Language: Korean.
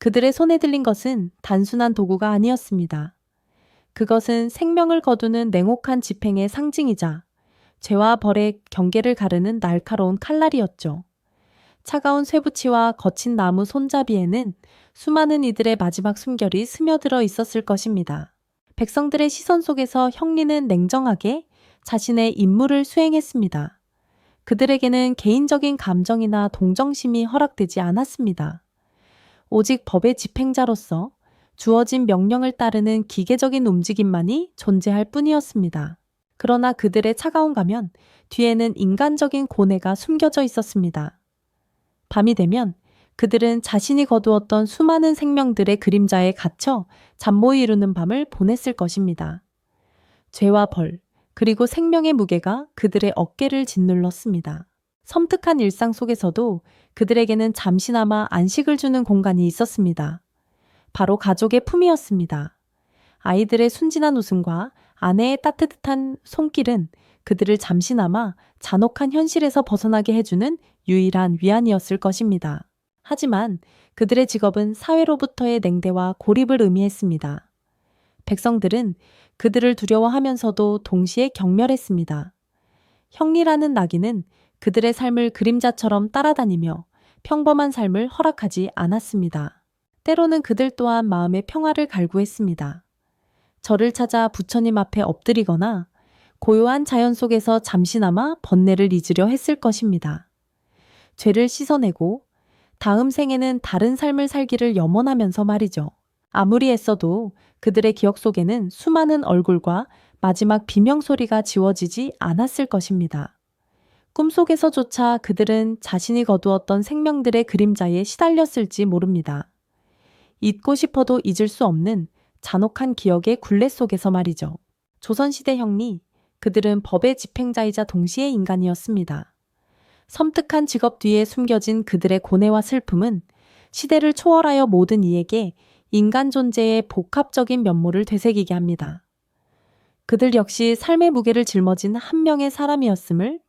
그들의 손에 들린 것은 단순한 도구가 아니었습니다. 그것은 생명을 거두는 냉혹한 집행의 상징이자 죄와 벌의 경계를 가르는 날카로운 칼날이었죠. 차가운 쇠붙이와 거친 나무 손잡이에는 수많은 이들의 마지막 숨결이 스며들어 있었을 것입니다. 백성들의 시선 속에서 형리는 냉정하게 자신의 임무를 수행했습니다. 그들에게는 개인적인 감정이나 동정심이 허락되지 않았습니다. 오직 법의 집행자로서 주어진 명령을 따르는 기계적인 움직임만이 존재할 뿐이었습니다. 그러나 그들의 차가운 가면 뒤에는 인간적인 고뇌가 숨겨져 있었습니다. 밤이 되면 그들은 자신이 거두었던 수많은 생명들의 그림자에 갇혀 잠모이 이루는 밤을 보냈을 것입니다. 죄와 벌, 그리고 생명의 무게가 그들의 어깨를 짓눌렀습니다. 섬뜩한 일상 속에서도 그들에게는 잠시나마 안식을 주는 공간이 있었습니다. 바로 가족의 품이었습니다. 아이들의 순진한 웃음과 아내의 따뜻한 손길은 그들을 잠시나마 잔혹한 현실에서 벗어나게 해주는 유일한 위안이었을 것입니다. 하지만 그들의 직업은 사회로부터의 냉대와 고립을 의미했습니다. 백성들은 그들을 두려워하면서도 동시에 경멸했습니다. 형리라는 나귀는 그들의 삶을 그림자처럼 따라다니며 평범한 삶을 허락하지 않았습니다. 때로는 그들 또한 마음의 평화를 갈구했습니다. 절을 찾아 부처님 앞에 엎드리거나 고요한 자연 속에서 잠시나마 번뇌를 잊으려 했을 것입니다. 죄를 씻어내고 다음 생에는 다른 삶을 살기를 염원하면서 말이죠. 아무리 애써도 그들의 기억 속에는 수많은 얼굴과 마지막 비명소리가 지워지지 않았을 것입니다. 꿈속에서조차 그들은 자신이 거두었던 생명들의 그림자에 시달렸을지 모릅니다. 잊고 싶어도 잊을 수 없는 잔혹한 기억의 굴레 속에서 말이죠. 조선시대 형리, 그들은 법의 집행자이자 동시에 인간이었습니다. 섬뜩한 직업 뒤에 숨겨진 그들의 고뇌와 슬픔은 시대를 초월하여 모든 이에게 인간 존재의 복합적인 면모를 되새기게 합니다. 그들 역시 삶의 무게를 짊어진 한 명의 사람이었음을